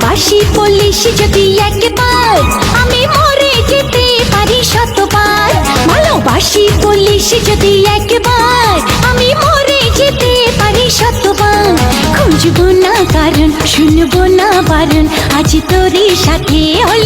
বলিস যদি একবার, আমি মরে যেতে পারি শতবার। ভালোবাসি বলিস যদি একবার, আমি মরে যেতে পারি শতবার। খুঁজবো না কারণ, শুনব না বারণ, আজ তোরই সাথে হলে